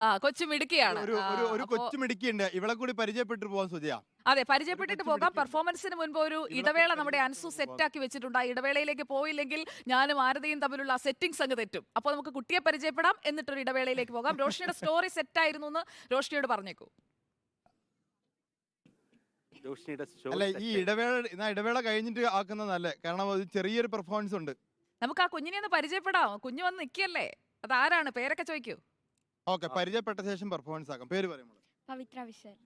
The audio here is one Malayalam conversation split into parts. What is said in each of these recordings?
ആ കൊച്ചു മിടുക്കിയാണ് ഒരു ഒരു ഒരു ആ, കൊച്ചു മിടുക്കിയുണ്ട് ഇവളെ കൂടി പരിചയപ്പെട്ടു പോവാൻ സുജയ അതെ പരിചയപ്പെട്ടിട്ട് പോകാം. പെർഫോമൻസിന് മുൻപ് ഒരു ഇടവേള നമ്മുടെ അൻസു സെറ്റ് ആക്കി വെച്ചിട്ടുണ്ട്. ആ ഇടവേളയിലേക്ക് പോയില്ലെങ്കിൽ ഞാനും ആരതിയും തമ്മിലുള്ള സെറ്റിംഗ്സ് അങ്ങ് തെറ്റും. അപ്പോൾ നമുക്ക് കുട്ടിയെ പരിചയപ്പെടാം. എന്നിട്ടൊരു ഇടവേളയിലേക്ക് പോകാം. രോഷിയുടെ സ്റ്റോറി സെറ്റ് ആയിരുന്നു എന്ന് രോഷിനിയോട് പറഞ്ഞേക്കൂ. അല്ലെ show അല്ല set. ഈ ഇടവേള എന്നാ ഇടവേള കഴിഞ്ഞിട്ട് ആക്കുന്നത് നല്ലേ? കാരണം അത് ചെറിയൊരു പെർഫോമൻസ് ഉണ്ട്. നമുക്ക് ആ കുഞ്ഞിനെ ഒന്ന് പരിചയപ്പെടാം. കുഞ്ഞു വന്ന് നിൽക്കിയല്ലേ അതാരാണ്? ആരാണ് പേരൊക്കെ ചോദിക്കൂ. ഓക്കെ പരിചയപ്പെട്ട ശേഷം പെർഫോമൻസ് ആക്കാം. പേര് പറയുമ്പോൾ പവിത്ര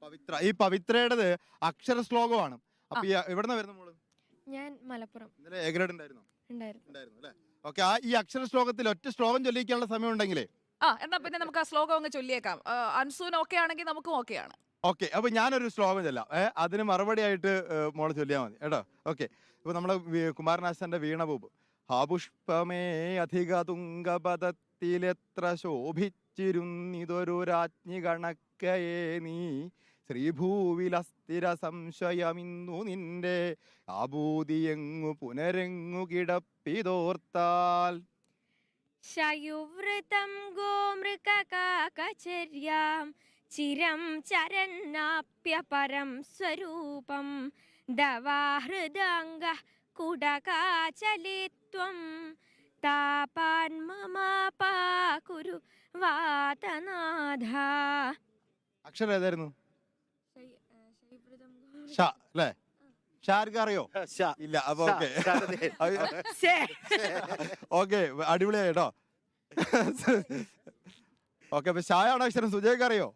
പവിത്ര. ഈ പവിത്രയുടേത് അക്ഷര ശ്ലോകമാണ്. അപ്പൊ എവിടെന്ന വരുന്ന മോൾ? ഞാൻ മലപ്പുറം. ഇന്നലെ എ ഗ്രേഡ് ഉണ്ടായിരുന്നോ? ഉണ്ടായിരുന്നു. ഉണ്ടായിരുന്നു അല്ലേ? ഓക്കെ ആ ഈ അക്ഷര ശ്ലോകത്തിൽ ഒറ്റ ശ്ലോകം ചൊല്ലിക്കാനുള്ള സമയം ഉണ്ടെങ്കിലേ? ആ എന്നാ പിന്നെ നമുക്ക് ആ ശ്ലോകം അങ്ങ് ചൊല്ലിയേക്കാം. അൻസൂൻ ഓക്കെ ആണെങ്കിൽ നമുക്കും ഓക്കെ ആണ്. ഓക്കെ അപ്പൊ ഞാനൊരു ശ്ലോകം ചെല്ലാം. ഏഹ് അതിന് മറുപടി ആയിട്ട് മോളെ ചൊല്ലിയാൽ മതി. കേട്ടോ? ഓക്കെ. ഇപ്പൊ നമ്മുടെ കുമാരനാശന്റെ വീണപൂപ്പ് ആ പുഷ്പമേ അധിക തുങ്കപദത്തിലെത്ര ശോഭിച്ചിരുന്നിതൊരു രാജ്ഞി കണക്കയേ നീ. ശ്രീഭൂവിലസ്ഥിര സംശയമിന്നു നിന്റെ ആബൂതിയെങ്ങു പുനരെങ്ങു കിടപ്പിതോർത്താൽ. ശയുവൃതം ഗോമൃഗകാകചര്യാം ചിരം ചരന്നാപ്യ പരം സ്വരൂപം ദവാഹൃദാംഗ കുടകാചലിത്വം താപാൻ മമാപാകുരു വാതനാഥ. അക്ഷരം ഏതായിരുന്നു? ഷാ അല്ലേ? ഷാർക്ക് അറിയോ? ഇല്ല അപ്പൊ ഓക്കെ. ഓക്കെ അടിപൊളിയായി കേട്ടോ. ഓക്കെ അപ്പൊ ഷായാണ് അക്ഷരം സുജയ്ക്ക് അറിയോ?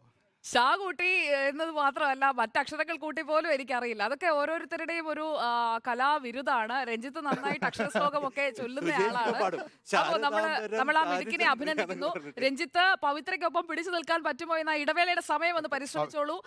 ഷാ കൂട്ടി എന്നത് മാത്രമല്ല മറ്റക്ഷരങ്ങൾ കൂട്ടി പോലും എനിക്കറിയില്ല. അതൊക്കെ ഓരോരുത്തരുടെയും ഒരു ആ, കലാവിരുതാണ്. രഞ്ജിത്ത് നന്നായിട്ട് അക്ഷരശ്ലോകമൊക്കെ ചൊല്ലുന്ന ആളാണ്. പാടും. അപ്പൊ നമ്മൾ ശാരദാംബരം നമ്മൾ ആ മിടുക്കിനെ അഭിനന്ദിക്കുന്നു. പറഞ്ഞിട്ട്. രഞ്ജിത്ത് പവിത്രയ്ക്കൊപ്പം പിടിച്ചു നിൽക്കാൻ പറ്റുമോ? എന്ന ഇടവേളയുടെ സമയം ഒന്ന് പരിശ്രമിച്ചോളൂ.